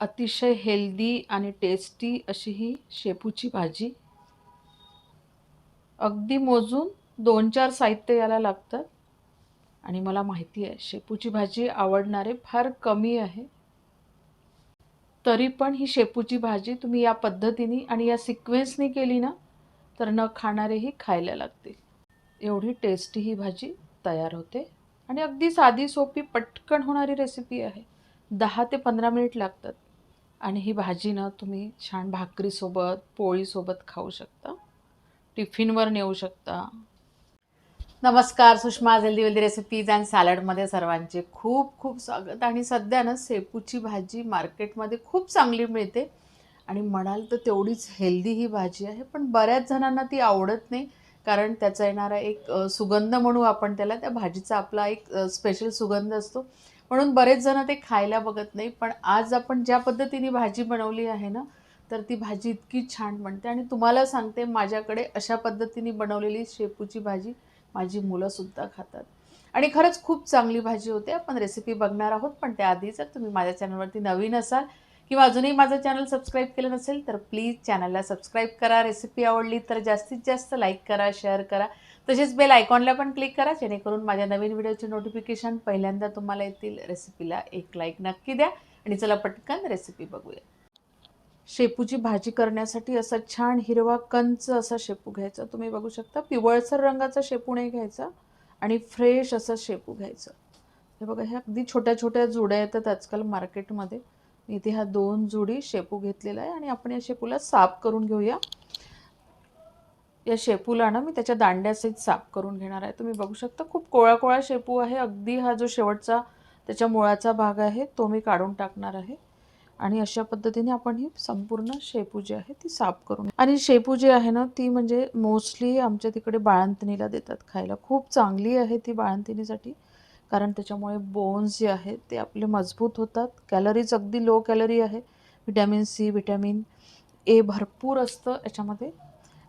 अतिशय हेल्दी आणि टेस्टी अशी ही शेपूची भाजी. अगदी मोजून दोन चार साहित्य याला लागतात. आणि मला माहिती आहे शेपूची भाजी आवडणारे फार कमी आहे. तरी पण ही शेपूची भाजी तुम्ही या पद्धतीने आणि या सिक्वेन्सने केली ना तर न खाणारेही खायला लागतील. एवढी टेस्टी ही भाजी तयार होते. आणि अगदी साधी सोपी पटकन होणारी रेसिपी आहे. दहा ते पंधरा मिनिट लागतात. आणि ही भाजी ना तुम्ही छान भाकरीसोबत पोळीसोबत खाऊ शकता. टिफिनवर नेऊ शकता. नमस्कार Sushma healthy wealthy recipes and सॅलडमध्ये सर्वांचे खूप खूप स्वागत. आणि सध्या ना शेपूची भाजी मार्केटमध्ये खूप चांगली मिळते. आणि म्हणाल तर तेवढीच हेल्दी ही भाजी आहे पण बऱ्याच जणांना ती आवडत नाही. कारण त्याचा येणारा एक सुगंध म्हणू आपण त्याला त्या भाजीचा आपला एक स्पेशल सुगंध असतो. म्हणून बरेच जण ते खायला बघत नाही पण आज आपण ज्या पद्धतीने भाजी बनवली आहे ना तर ती भाजी इतकी छान बनते. आणि तुम्हाला सांगते माझ्याकडे अशा पद्धतीने बनवलेली शेपूची भाजी माझी मुलंसुद्धा खातात. आणि खरंच खूप चांगली भाजी होते. आपण रेसिपी बघणार आहोत पण त्याआधी जर तुम्ही माझ्या चॅनलवरती नवीन असाल किंवा अजूनही माझं चॅनल सबस्क्राईब केलं नसेल तर प्लीज चॅनलला सबस्क्राईब करा. रेसिपी आवडली तर जास्तीत जास्त लाईक करा शेअर करा. तसेच बेल आयकॉनला पण क्लिक करा जेणेकरून माझ्या नवीन व्हिडिओचे नोटिफिकेशन पहिल्यांदा तुम्हाला येतील. रेसिपीला एक लाईक नक्की द्या. आणि चला पटकन रेसिपी बघूया. शेपूची भाजी करण्यासाठी असा छान हिरवा कंच असा शेपू घ्यायचा. तुम्ही बघू शकता पिवळसर रंगाचा शेपू नाही घ्यायचा आणि फ्रेश असा शेपू घ्यायचा. हे बघा ह्या अगदी छोट्या छोट्या जुड्या येतात आजकाल मार्केटमध्ये इथे ह्या दोन जुडी शेपू घेतलेला आहे आणि आपण या शेपूला साफ करून घेऊया. या शेपूला ना मी त्याच्या दांड्यासहित साफ करून घेणार आहे. तुम्ही बघू शकता खूप कोळा कोळा शेपू आहे. अगदी हा जो शेवटचा त्याच्या मुळाचा भाग आहे तो मी काढून टाकणार आहे. आणि अशा पद्धतीने आपण ही संपूर्ण शेपू जी आहे ती साफ करून आणि शेपू जी आहे ना ती म्हणजे मोस्टली आमच्या तिकडे बाळंतणीला देतात खायला. खूप चांगली आहे ती बाळंतणीसाठी. कारण त्याच्यामुळे बोन्स जे आहेत ते आपले मजबूत होतात. कॅलरीज अगदी लो कॅलरी आहे. विटॅमिन सी विटॅमिन ए भरपूर असतं याच्यामध्ये.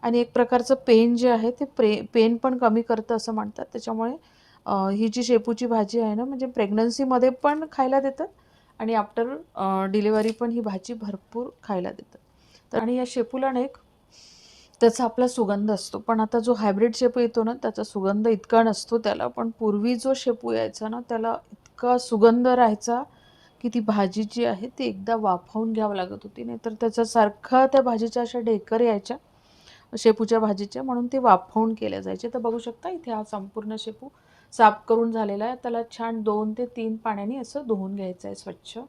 आणि एक प्रकारचं पेन जे आहे ते प्रे पेन पण कमी करतं असं म्हणतात. त्याच्यामुळे ही जी शेपूची भाजी आहे ना म्हणजे प्रेग्नन्सीमध्ये पण खायला देतात आणि आफ्टर डिलिव्हरी पण ही भाजी भरपूर खायला देतात. तर आणि या शेपूला ना एक त्याचा आपला सुगंध असतो. पण आता जो हायब्रिड शेपू येतो ना त्याचा सुगंध इतका नसतो त्याला. पण पूर्वी जो शेपू यायचा ना त्याला इतका सुगंध राहायचा की ती भाजी जी आहे ती एकदा वाफवून घ्यावं लागत होती. नाही तर त्याच्यासारखा त्या भाजीच्या अशा ढेकर यायच्या शेपूच्या भाजीच्या म्हणून ते वाफवून केल्या जायचे. तर बघू शकता इथे हा संपूर्ण शेपू साफ करून झालेला आहे. त्याला छान दोन ते तीन पाण्याने असं धुवून घ्यायचं आहे स्वच्छ.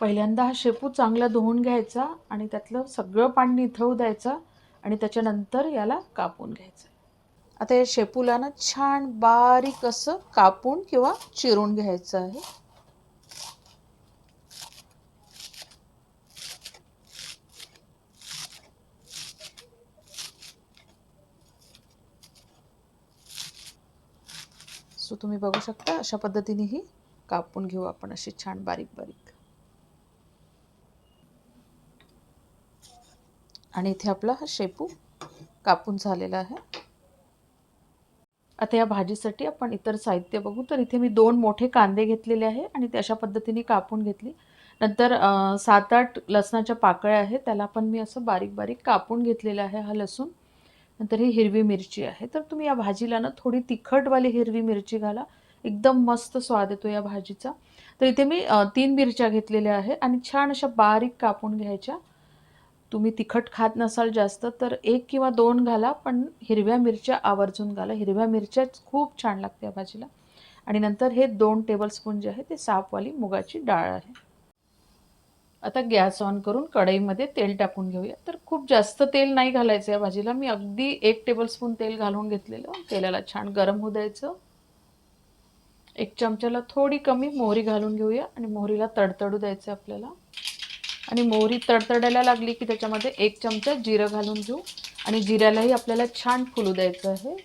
पहिल्यांदा हा शेपू चांगला धुवून घ्यायचा आणि त्यातलं सगळं पाणी निथळू द्यायचं आणि त्याच्यानंतर याला कापून घ्यायचं. आता या शेपूला ना छान बारीक असं कापून किंवा चिरून घ्यायचं आहे. सो तुम्ही बघू शकता अशा पद्धतीने ही कापून घेऊ आपण अशी छान बारीक बारीक. आणि इथे आपला हा शेपू कापून झालेला आहे. आता या भाजीसाठी आपण इतर साहित्य बघू. तर इथे मी दोन मोठे कांदे घेतलेले आहे आणि ते अशा पद्धतीने कापून घेतली. नंतर सात आठ लसणाच्या पाकळ्या आहेत. त्याला पण मी असं बारीक बारीक कापून घेतलेलं आहे हा लसूण. नंतर ही हिरवी मिरची आहे. तर तुम्ही या भाजीला ना थोडी तिखटवाली हिरवी मिरची घाला. एकदम मस्त स्वाद येतो या भाजीचा. तर इथे मी तीन मिरच्या घेतलेल्या आहे आणि छान अशा बारीक कापून घ्यायच्या. तुम्ही तिखट खात नसाल जास्त तर एक किंवा दोन घाला पण हिरव्या मिरच्या आवर्जून घाला. हिरव्या मिरच्याच खूप छान लागते या भाजीला आणि नंतर हे दोन टेबलस्पून जे आहे ते साफवाली मुगाची डाळ आहे. आता गॅस ऑन करून कढईमध्ये तेल टाकून घेऊया. तर खूप जास्त तेल नाही घालायचं या भाजीला. मी अगदी एक टेबलस्पून तेल घालून घेतलेलं. तेलाला छान गरम होऊ द्यायचं. एक चमच्याला थोडी कमी मोहरी घालून घेऊया. आणि मोहरीला तडतडू द्यायचं आपल्याला. आणि मोहरी तडतडायला लागली की त्याच्यामध्ये एक चमचा जिरं घालून घेऊ. आणि जिऱ्यालाही आपल्याला छान फुलू द्यायचं आहे.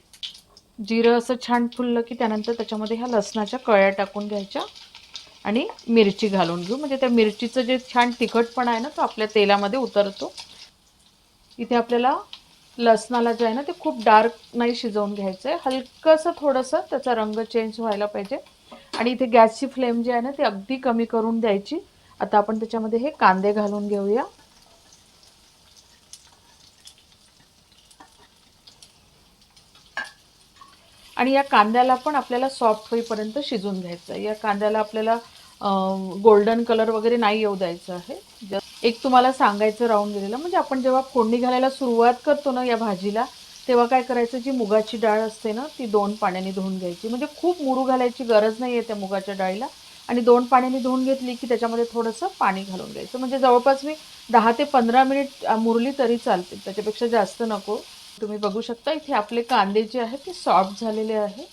जिरं असं छान फुललं की त्यानंतर त्याच्यामध्ये ह्या लसणाच्या कळ्या टाकून घ्यायच्या. आणि मिरची घालून घेऊ. म्हणजे त्या मिरचीचं जे छान तिखटपणा आहे ना तो आपल्या तेलामध्ये उतरतो. इथे आपल्याला लसणाला जे आहे ना ते खूप डार्क नाही शिजवून घ्यायचं आहे हलकंसं थोडंसं त्याचा रंग चेंज व्हायला पाहिजे. आणि इथे गॅसची फ्लेम जी आहे ना ती अगदी कमी करून द्यायची. आता आपण त्याच्यामध्ये हे कांदे घालून घेऊया. आणि या कांद्याला पण आपल्याला सॉफ्ट होईपर्यंत शिजून घ्यायचं आहे. या कांद्याला आपल्याला गोल्डन कलर वगैरे नाही येऊ द्यायचं आहे. एक तुम्हाला सांगायचं राहून गेलेलं म्हणजे आपण जेव्हा फोडणी घालायला सुरुवात करतो ना या भाजीला तेव्हा काय करायचं जी मुगाची डाळ असते ना ती दोन पाण्याने धुवून घ्यायची. म्हणजे खूप मुरू घालायची गरज नाही आहे त्या मुगाच्या डाळीला. आणि दोन पाण्याने धुवून घेतली की त्याच्यामध्ये थोडंसं पाणी घालून घ्यायचं म्हणजे जवळपास मी दहा ते पंधरा मिनिट मुरली तरी चालते त्याच्यापेक्षा जास्त नको. तुम्ही बघू शकता इथे आपले कांदे जे आहेत ते सॉफ्ट झालेले आहे.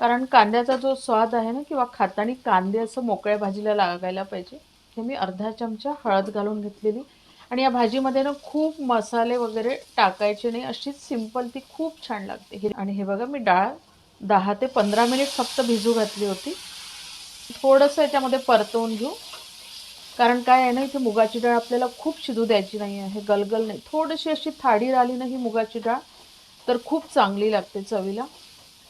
कारण कांद्याचा जो स्वाद आहे ना किंवा खातानी कांदे असं मोकळ्या भाजीला लागायला पाहिजे हे मी अर्धा चमचा हळद घालून घेतलेली. आणि या भाजीमध्ये ना खूप मसाले वगैरे टाकायचे नाही अशीच सिंपल ती खूप छान लागते. हे आणि हे बघा मी डाळ दहा ते पंधरा मिनिट फक्त भिजू घातली होती. थोडंसं याच्यामध्ये परतवून घेऊ. कारण काय आहे ना इथे मुगाची डाळ आपल्याला खूप शिजू द्यायची नाही आहे. गलगल नाही. थोडीशी अशी थाडी राहिली ना ही मुगाची डाळ तर खूप चांगली लागते चवीला.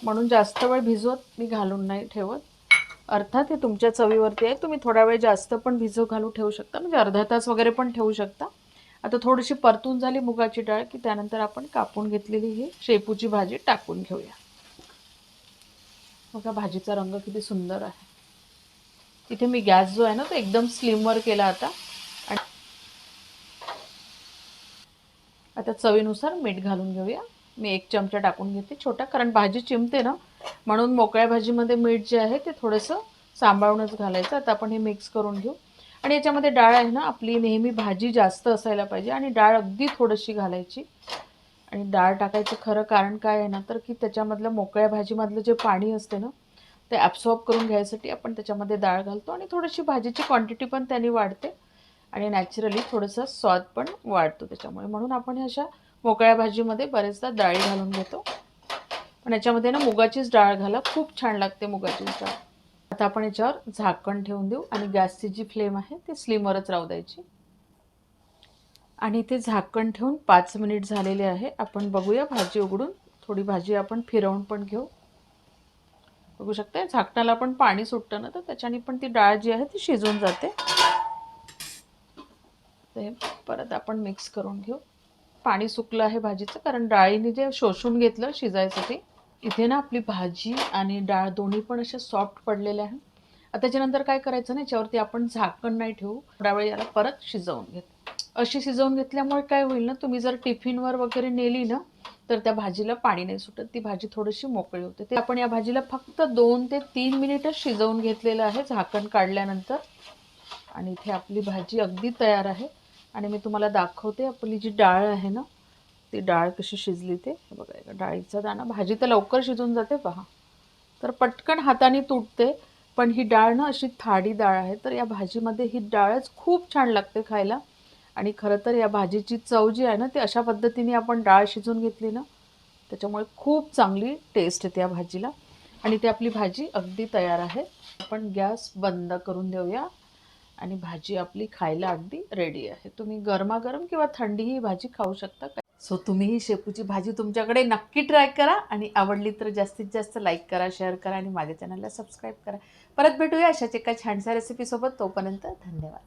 म्हणून जास्त वेळ भिजवत मी घालून नाही ठेवत. अर्थात हे तुमच्या चवीवरती आहे. तुम्ही थोडा वेळ जास्त पण भिजव घालू ठेवू शकता. म्हणजे अर्धा तास वगैरे पण ठेवू शकता. आता थोडीशी परतून झाली मुगाची डाळ की त्यानंतर आपण कापून घेतलेली ही शेपूची भाजी टाकून घेऊया. बघा भाजीचा रंग किती सुंदर आहे. इथे मी गॅस जो आहे ना तो एकदम स्लिमवर केला आता. आणि आता चवीनुसार मीठ घालून घेऊया. मी एक चमचा टाकून घेते. छोटा कारण भाजी चिमते ना म्हणून मोकळ्या भाजीमध्ये मीठ जे आहे ते थोडंसं सांभाळूनच घालायचं. आता आपण हे मिक्स करून घेऊ. आणि याच्यामध्ये डाळ आहे ना आपली नेहमी भाजी जास्त असायला पाहिजे. आणि डाळ अगदी थोडीशी घालायची. आणि डाळ टाकायचं खरं कारण काय आहे ना तर की त्याच्यामधलं मोकळ्या भाजीमधलं जे पाणी असते ना ते ॲब्सॉर्ब करून घ्यायसाठी आपण त्याच्यामध्ये डाळ घालतो आणि थोडीशी भाजीची क्वांटिटी पण त्याने वाढते. आणि नॅचरली थोडंसं स्वाद पण वाढतो त्याच्यामुळे. म्हणून आपण अशा मोकळ्या भाजीमध्ये बरेचदा डाळी घालून घेतो. पण याच्यामध्ये ना मुगाचीच डाळ घाला. खूप छान लागते मुगाचीच डाळ. आता आपण याच्यावर झाकण ठेवून देऊ. आणि गॅसची जी फ्लेम आहे ती स्लिमवरच राहू द्यायची. आणि ते झाकण ठेवून पाच मिनिट झालेले आहे. आपण बघूया भाजी उघडून. थोडी भाजी आपण फिरवून पण घेऊ. बघू शकता. झाकणाला पण पाणी सुटतं ना तर त्याच्याने पण ती डाळ जी आहे ती शिजून जाते. ते परत आपण मिक्स करून घेऊ. पाणी सुकलं आहे भाजीचं कारण डाळीने जे शोषून घेतलं शिजायसाठी इथे ना आपली भाजी आणि डाळ दोन्ही पण अशा सॉफ्ट पडलेल्या आहे आता त्याच्यानंतर काय करायचं ना याच्यावरती आपण झाकण नाही ठेवू. थोड्या वेळ याला परत शिजवून घेत. अशी शिजवून घेतल्यामुळे काय होईल ना तुम्ही जर टिफिनवर वगैरे नेली ना तर त्या भाजीला पाणी नाही सुटत. ती भाजी थोडीशी मोकळी होते. ते आपण या भाजीला फक्त दोन ते तीन मिनिटच शिजवून घेतलेलं आहे. झाकण काढल्यानंतर. आणि इथे आपली भाजी अगदी तयार आहे. आणि मी तुम्हाला दाखवते आपली जी डाळ आहे ना ती डाळ कशी शिजली ते. बघा एका डाळीचा दाणा. भाजी तर लवकर शिजून जाते पहा. तर पटकन हाताने तुटते. पण ही डाळ ना अशी थाडी डाळ आहे. तर या भाजीमध्ये ही डाळच खूप छान लागते खायला. आणि खरं तर या भाजीची चव जी आहे ना ती अशा पद्धतीने आपण डाळ शिजून घेतली ना त्याच्यामुळे खूप चांगली टेस्ट येते या भाजीला. आणि ती आपली भाजी अगदी तयार आहे. आपण गॅस बंद करून देऊया आणि भाजी आपली खायला अगदी रेडी आहे. तुम्ही गरमागरम किंवा थंडी ही भाजी खाऊ शकता. सो तुम्ही ही शेपूची भाजी तुमच्याकडे नक्की ट्राय करा आणि आवडली तर जास्तीत जास्त लाईक करा शेअर करा आणि माझ्या चॅनलला सबस्क्राईब करा. परत भेटूया अशाच एका छानशा रेसिपीसोबत तोपर्यंत धन्यवाद.